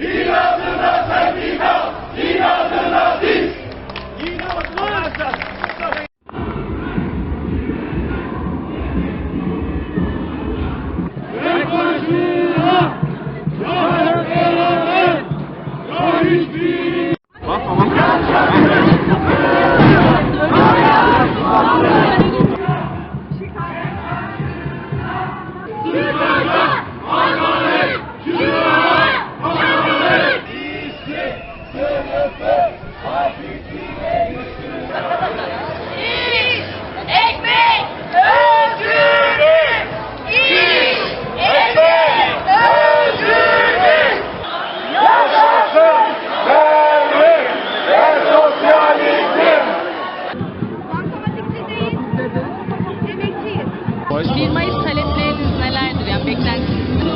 İş,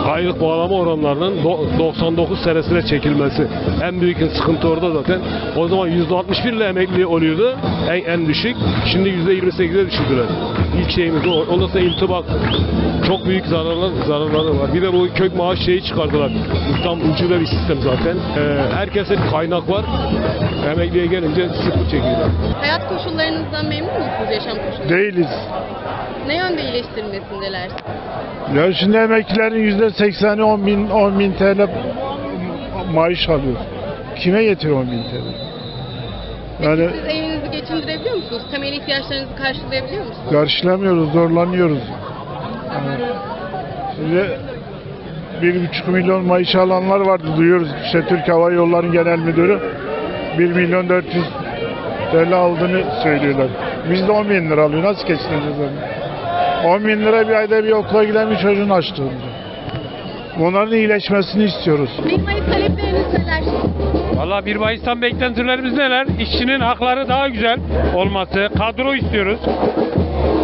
Aylık bağlama oranlarının do- 99 senesine çekilmesi. En büyük sıkıntı orada zaten. O zaman %61 ile emekli oluyordu. En, en düşük. Şimdi %28'e düşürdüler. İlk şeyimiz o. Ondan sonra iltibak. Çok büyük zararlar, zararları var. Bir de bu kök maaş şeyi çıkardılar. Tam ucube bir sistem zaten. Ee, herkese kaynak var. Emekliye gelince sıfır çekiyorlar. Hayat koşullarınızdan memnun musunuz yaşam koşullarınızdan? Değiliz. Ne yönde iyileştirilmesindeler? Ya şimdi emeklilerin yüzde sekseni 10 bin, 10 bin TL maaş alıyor. Kime yetiyor 10 bin TL? Yani Siz evinizi geçindirebiliyor musunuz? Temel ihtiyaçlarınızı karşılayabiliyor musunuz? karşılamıyoruz, zorlanıyoruz. Yani şimdi bir buçuk milyon maaş alanlar vardı duyuyoruz. İşte Türk Hava Yolları Genel Müdürü 1 milyon 400 TL aldığını söylüyorlar. Biz de 10 bin lira alıyor. Nasıl geçineceğiz onu? 10 bin lira bir ayda bir okula giden bir çocuğun açtığında. Bunların iyileşmesini istiyoruz. 1 Mayıs talepleriniz neler? Valla 1 Mayıs'tan beklentilerimiz neler? İşçinin hakları daha güzel olması, kadro istiyoruz.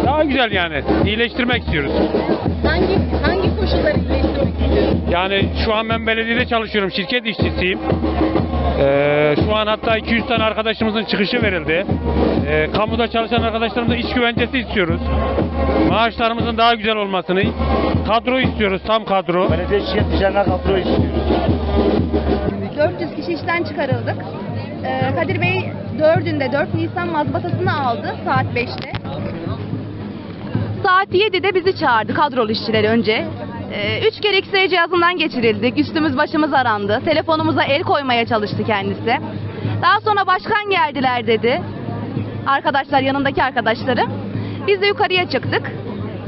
Daha güzel yani. İyileştirmek istiyoruz. Hangi hangi koşulları iyileştirmek istiyorsunuz? Yani şu an ben belediyede çalışıyorum, şirket işçisiyim. Ee, şu an hatta 200 tane arkadaşımızın çıkışı verildi. Ee, kamuda çalışan arkadaşlarımıza iş güvencesi istiyoruz. Maaşlarımızın daha güzel olmasını, kadro istiyoruz, tam kadro. Belediye şirket düzenler kadro istiyoruz. 400 kişi işten çıkarıldık. Ee, Kadir Bey 4'ünde 4 Nisan mazbatasını aldı saat 5'te. Saat 7'de bizi çağırdı kadrolu işçiler önce. Ee, üç kere X-ray cihazından geçirildik. Üstümüz başımız arandı. Telefonumuza el koymaya çalıştı kendisi. Daha sonra başkan geldiler dedi. Arkadaşlar yanındaki arkadaşları. Biz de yukarıya çıktık.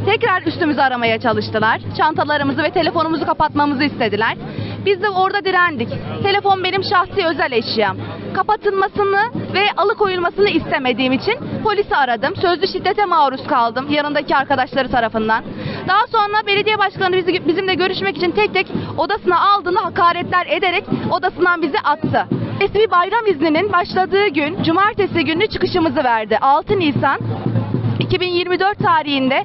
Tekrar üstümüzü aramaya çalıştılar. Çantalarımızı ve telefonumuzu kapatmamızı istediler. Biz de orada direndik. Telefon benim şahsi özel eşyam. Kapatılmasını ve alıkoyulmasını istemediğim için polisi aradım. Sözlü şiddete maruz kaldım yanındaki arkadaşları tarafından. Daha sonra belediye başkanı bizi, bizimle görüşmek için tek tek odasına aldığını hakaretler ederek odasından bizi attı. Resmi bayram izninin başladığı gün cumartesi günü çıkışımızı verdi. 6 Nisan 2024 tarihinde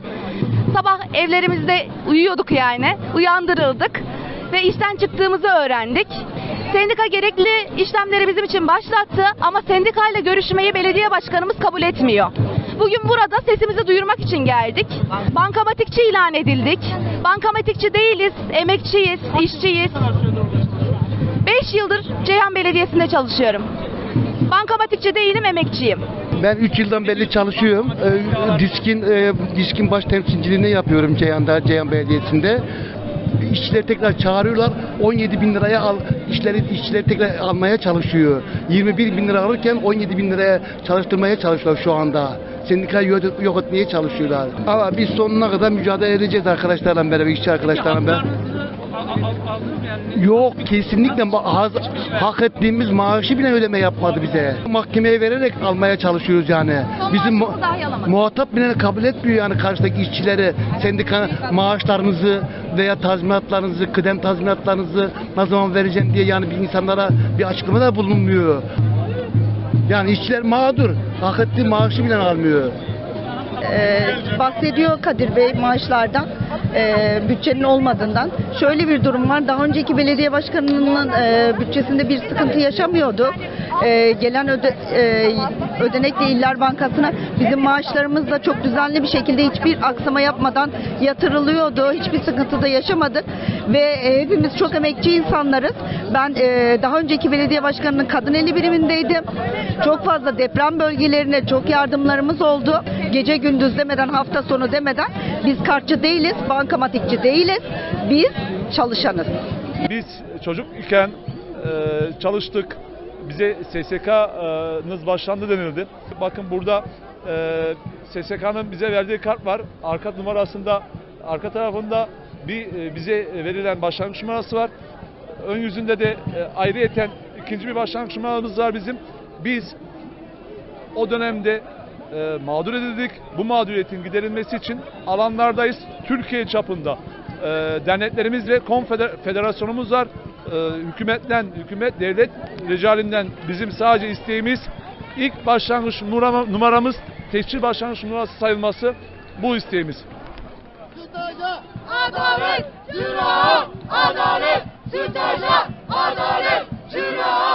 sabah evlerimizde uyuyorduk yani. Uyandırıldık ve işten çıktığımızı öğrendik. Sendika gerekli işlemleri bizim için başlattı ama sendikayla görüşmeyi belediye başkanımız kabul etmiyor. Bugün burada sesimizi duyurmak için geldik. Bankamatikçi ilan edildik. Bankamatikçi değiliz, emekçiyiz, işçiyiz. 5 yıldır Ceyhan Belediyesi'nde çalışıyorum. Bankamatikçi değilim, emekçiyim. Ben 3 yıldan beri çalışıyorum. Ee, Diskin e, Diskin baş temsilciliğini yapıyorum Ceyhan'da, Ceyhan Belediyesi'nde. İşçileri tekrar çağırıyorlar. 17 bin liraya al, işleri, işçileri tekrar almaya çalışıyor. 21 bin lira alırken 17 bin liraya çalıştırmaya çalışıyorlar şu anda. Sendikayı yok, yok etmeye çalışıyorlar. Ama biz sonuna kadar mücadele edeceğiz arkadaşlarla beraber, işçi arkadaşlarla beraber. Yok kesinlikle haz- hak ettiğimiz maaşı bile ödeme yapmadı bize. Mahkemeye vererek almaya çalışıyoruz yani. Bizim mu- muhatap bile kabul etmiyor yani karşıdaki işçilere sendika maaşlarınızı veya tazminatlarınızı, kıdem tazminatlarınızı ne zaman vereceğim diye yani bir insanlara bir açıklamada bulunmuyor. Yani işçiler mağdur. Hak ettiği maaşı bile almıyor. Ee, bahsediyor Kadir Bey maaşlardan, ee, bütçenin olmadığından. Şöyle bir durum var. Daha önceki belediye başkanının ee, bütçesinde bir sıkıntı yaşamıyordu. Ee, gelen öde, ee, ödenek değiller bankasına bizim maaşlarımız da çok düzenli bir şekilde hiçbir aksama yapmadan yatırılıyordu. Hiçbir sıkıntı da yaşamadık. Ve e, hepimiz çok emekçi insanlarız. Ben e, daha önceki belediye başkanının kadın eli birimindeydim. Çok fazla deprem bölgelerine çok yardımlarımız oldu. Gece gündüz demeden, hafta sonu demeden biz kartçı değiliz, bankamatikçi değiliz. Biz çalışanız. Biz çocuk iken e, çalıştık. Bize SSK'nız başlandı denildi. Bakın burada SSK'nın bize verdiği kart var. Arka numarasında, arka tarafında bir e, bize verilen başlangıç numarası var. Ön yüzünde de e, ayrıyeten ikinci bir başlangıç numaramız var bizim. Biz o dönemde e, mağdur edildik. Bu mağduriyetin giderilmesi için alanlardayız. Türkiye çapında e, ve konfederasyonumuz var. Hükümetten, hükümet devlet ricalinden bizim sadece isteğimiz ilk başlangıç numara- numaramız tescil başlangıç numarası sayılması bu isteğimiz sütaja adalet, züraat, adalet, sütaja adalet, züraat.